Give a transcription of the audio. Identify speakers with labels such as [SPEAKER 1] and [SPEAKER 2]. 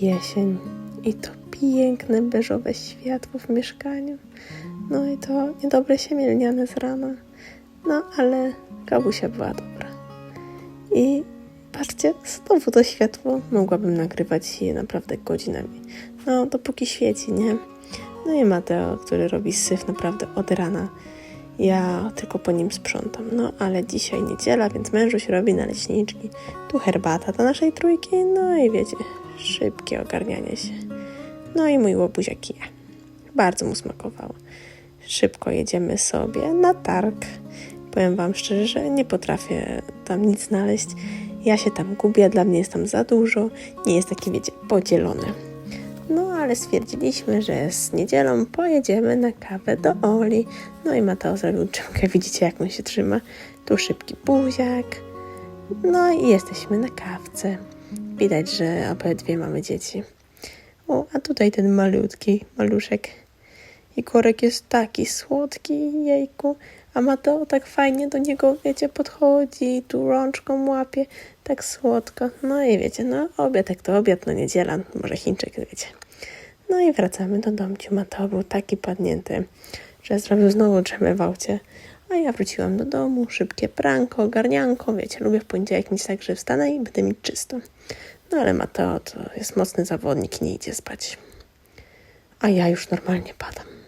[SPEAKER 1] Jesień i to piękne beżowe światło w mieszkaniu. No i to niedobre siemię lniane z rana. No ale Kabusia była dobra. I patrzcie, znowu to światło. Mogłabym nagrywać je naprawdę godzinami. No, dopóki świeci, nie? No i Mateo, który robi syf naprawdę od rana. Ja tylko po nim sprzątam. No, ale dzisiaj niedziela, więc mężuś robi naleśniczki. Tu herbata dla naszej trójki. No i wiecie, szybkie ogarnianie się. No i mój łobuziak kija. Bardzo mu smakowało. Szybko jedziemy sobie na targ. Powiem wam szczerze, że nie potrafię tam nic znaleźć. Ja się tam gubię, dla mnie jest tam za dużo. Nie jest takie, wiecie, podzielone. No ale stwierdziliśmy, że z niedzielą pojedziemy na kawę do Oli. No i Mateo zrobił czymkę, widzicie jak on się trzyma. Tu szybki buziak. No i jesteśmy na kawce. Widać, że obydwie mamy dzieci. O, a tutaj ten malutki maluszek. I korek jest taki słodki, jejku. A Mateo tak fajnie do niego, wiecie, podchodzi, tu rączką łapie, tak słodko. No i wiecie, no obiad jak to obiad, no niedziela, może Chińczyk, wiecie. No i wracamy do domciu. Mateo był taki padnięty, że zrobił znowu drzemę w aucie. A ja wróciłam do domu, szybkie pranko, ogarnianko, wiecie, lubię w poniedziałek mieć tak, że wstanę i będę mieć czysto. No ale Mateo to jest mocny zawodnik i nie idzie spać. A ja już normalnie padam.